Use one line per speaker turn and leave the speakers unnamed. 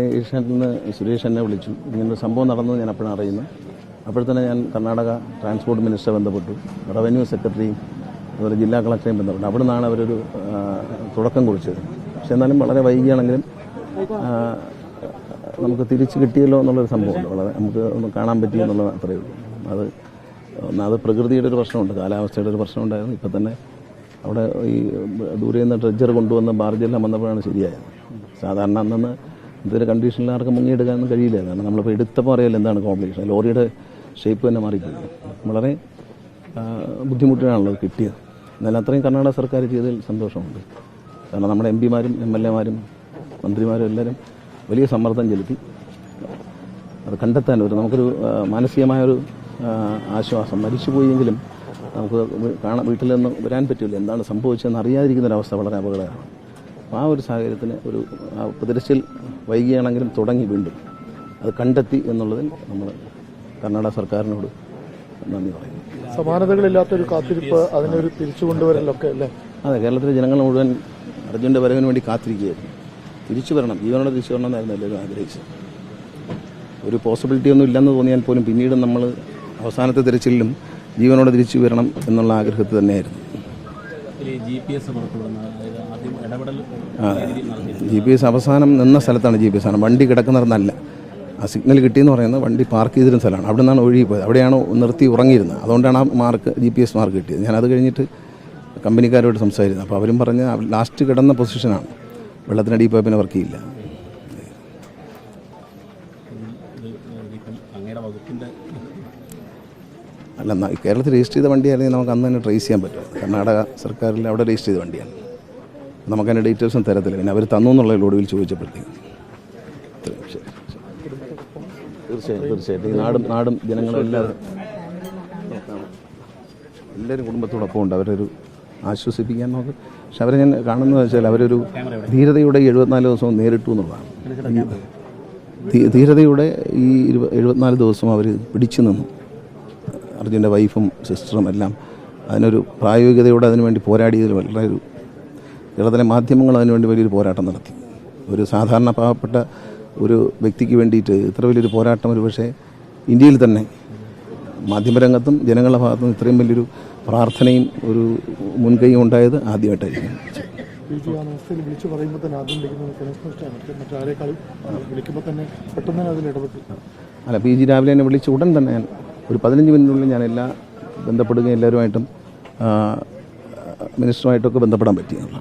ഏഷ്യാനെറ്റിൽ സുരേഷ് എന്നെ വിളിച്ചു. ഇങ്ങനെ സംഭവം നടന്നത് ഞാൻ അപ്പോഴാണ് അറിയുന്നു അപ്പോഴത്തന്നെ തന്നെ ഞാൻ കർണാടക ട്രാൻസ്പോർട്ട് മിനിസ്റ്റർ ബന്ധപ്പെട്ടു. റവന്യൂ സെക്രട്ടറിയും അതുപോലെ ജില്ലാ കളക്ടറെയും ബന്ധപ്പെട്ടു. അവിടെ നിന്നാണ് അവരൊരു തുടക്കം കുറിച്ചത്. പക്ഷെ എന്നാലും വളരെ വൈകിയാണെങ്കിലും നമുക്ക് തിരിച്ചു കിട്ടിയല്ലോ എന്നുള്ളൊരു സംഭവമുണ്ട്. വളരെ നമുക്ക് ഒന്ന് കാണാൻ പറ്റിയോ എന്നുള്ളത് അത്രയേ ഉള്ളൂ. അത് ഒന്നാമത് പ്രകൃതിയുടെ ഒരു പ്രശ്നമുണ്ട്. കാലാവസ്ഥയുടെ ഒരു പ്രശ്നമുണ്ടായിരുന്നു. ഇപ്പം തന്നെ അവിടെ ഈ ദൂരെ നിന്ന് ട്രെജർ കൊണ്ടുവന്ന് ബാർജെല്ലാം വന്നപ്പോഴാണ് ശരിയായത്. സാധാരണ അന്നന്ന് ഇതൊരു കണ്ടീഷനിൽ ആർക്കും മുങ്ങിയെടുക്കാനൊന്നും കഴിയില്ല. കാരണം നമ്മളിപ്പോൾ എടുത്തപ്പോൾ അറിയാലോ എന്താണ് കോംപ്ലിക്കേഷൻ ലോറിയുടെ ഷേപ്പ് തന്നെ മാറിപ്പോയി. വളരെ ബുദ്ധിമുട്ടിനാണല്ലോ കിട്ടിയത്. എന്നാലും അത്രയും കർണാടക സർക്കാർ ചെയ്തതിൽ സന്തോഷമുണ്ട്. കാരണം നമ്മുടെ എം പിമാരും എം എൽ എമാരും മന്ത്രിമാരും എല്ലാവരും വലിയ സമ്മർദ്ദം ചെലുത്തി. അത് കണ്ടെത്താൻ ഒരു നമുക്കൊരു മാനസികമായൊരു ആശ്വാസം. മരിച്ചുപോയെങ്കിലും നമുക്ക് കാണാൻ വീട്ടിൽ നിന്ന് വരാൻ പറ്റില്ല. എന്താണ് സംഭവിച്ചതെന്ന് അറിയാതിരിക്കുന്ന ഒരു അവസ്ഥ വളരെ അപകടകരമാണ്. അപ്പോൾ ആ ഒരു സാഹചര്യത്തിന് ഒരു ആ, വൈകിയാണെങ്കിലും തുടങ്ങി വീണ്ടും. അത് കണ്ടെത്തി എന്നുള്ളതിൽ നമ്മൾ കർണാടക സർക്കാരിനോട് നന്ദി പറയുന്നു.
സമാനതകളില്ലാത്തൊരു കാത്തിരിപ്പ് അതിനൊരു തിരിച്ചു കൊണ്ടുവരലൊക്കെ അല്ലേ?
അതെ കേരളത്തിലെ ജനങ്ങൾ മുഴുവൻ അർജുന്റെ വരവിന് വേണ്ടി കാത്തിരിക്കുകയായിരുന്നു. തിരിച്ചു വരണം. ജീവനോടെ തിരിച്ചു വരണം എന്നായിരുന്നു എല്ലാവരും ആഗ്രഹിച്ചത്. ഒരു പോസിബിലിറ്റി ഒന്നും ഇല്ലെന്ന് തോന്നിയാൽ പോലും പിന്നീട് നമ്മൾ അവസാനത്തെ തിരച്ചിലും ജീവനോട് തിരിച്ചു വരണം എന്നുള്ള ആഗ്രഹത്തിൽ തന്നെയായിരുന്നു.
ജി പി എസ്
അവസാനം നിന്ന സ്ഥലത്താണ് ജി പി എസ് ആണ് വണ്ടി കിടക്കുന്നിടന്നല്ല ആ സിഗ്നൽ കിട്ടിയെന്ന് പറയുന്നത് വണ്ടി പാർക്ക് ചെയ്തിരുന്ന സ്ഥലമാണ്. അവിടെ നിന്നാണ് ഒഴുകി പോയത് അവിടെയാണ് നിർത്തി ഉറങ്ങിയിരുന്നത്. അതുകൊണ്ടാണ് ആ mark G P S mark കിട്ടിയത്. ഞാനത് കഴിഞ്ഞിട്ട് കമ്പനിക്കാരോട് സംസാരിക്കുന്നത് അപ്പോൾ അവരും പറഞ്ഞ് ലാസ്റ്റ് കിടന്ന പൊസിഷനാണ് വെള്ളത്തിനടിയിൽ പോയ പിന്നെ വർക്ക് ചെയ്യില്ല. അല്ല കേരളത്തിൽ രജിസ്റ്റർ ചെയ്ത വണ്ടിയായിരുന്നെങ്കിൽ നമുക്ക് അന്ന് തന്നെ ട്രേസ് ചെയ്യാൻ പറ്റും. കർണാടക സർക്കാരിൽ അവിടെ രജിസ്റ്റർ ചെയ്ത വണ്ടിയാണ്. നമുക്ക് അതിന്റെ ഡീറ്റെയിൽസും തരത്തില്ല. പിന്നെ അവർ തന്നു എന്നുള്ള ഒടുവിൽ ചോദിച്ചപ്പോഴത്തേക്കും. തീർച്ചയായും തീർച്ചയായിട്ടും ഈ നാടും നാടും ജനങ്ങളെല്ലാവരും എല്ലാവരും കുടുംബത്തോടൊപ്പം ഉണ്ട്. അവരൊരു ആശ്വസിപ്പിക്കാൻ നോക്ക്. പക്ഷെ അവരെ ഞാൻ കാണുന്നത് വെച്ചാൽ അവരൊരു ധീരതയുടെ എഴുപത്തിനാല് ദിവസവും നേരിട്ടു എന്നുള്ളതാണ്. ധീരതയുടെ ഈ എഴുപത്തിനാല് ദിവസം അവർ പിടിച്ചു നിന്നു. അർജുന്റെ വൈഫും സിസ്റ്ററും എല്ലാം അതിനൊരു പ്രായോഗികതയോടെ അതിനുവേണ്ടി പോരാടിയതിൽ വളരെ ഒരു കേരളത്തിലെ മാധ്യമങ്ങൾ അതിനുവേണ്ടി വലിയൊരു പോരാട്ടം നടത്തി. ഒരു സാധാരണ പാവപ്പെട്ട ഒരു വ്യക്തിക്ക് വേണ്ടിയിട്ട് ഇത്ര വലിയൊരു പോരാട്ടം ഒരു പക്ഷേ ഇന്ത്യയിൽ തന്നെ മാധ്യമരംഗത്തും ജനങ്ങളുടെ ഭാഗത്തും ഇത്രയും വലിയൊരു പ്രാർത്ഥനയും ഒരു മുൻകൈയും ഉണ്ടായത് ആദ്യമായിട്ടായിരിക്കും.
ആ അവസ്ഥയിൽ വിളിച്ചു പറയുമ്പോൾ തന്നെ ആദ്യം വിളിക്കുന്നത് കെനസ് മിനിസ്റ്റാണ് മറ്റേ മറ്റാരേക്കാളും വിളിക്കുമ്പോൾ തന്നെ പെട്ടെന്ന് തന്നെ അതിൽ ഇടപെട്ടു.
അല്ല പി ജി രാവിലെ എന്നെ വിളിച്ച് ഉടൻ തന്നെ ഞാൻ ഒരു പതിനഞ്ച് മിനിറ്റിനുള്ളിൽ ഞാൻ എല്ലാ ബന്ധപ്പെടുകയും എല്ലാവരുമായിട്ടും മിനിസ്റ്ററുമായിട്ടൊക്കെ ബന്ധപ്പെടാൻ പറ്റിയുള്ള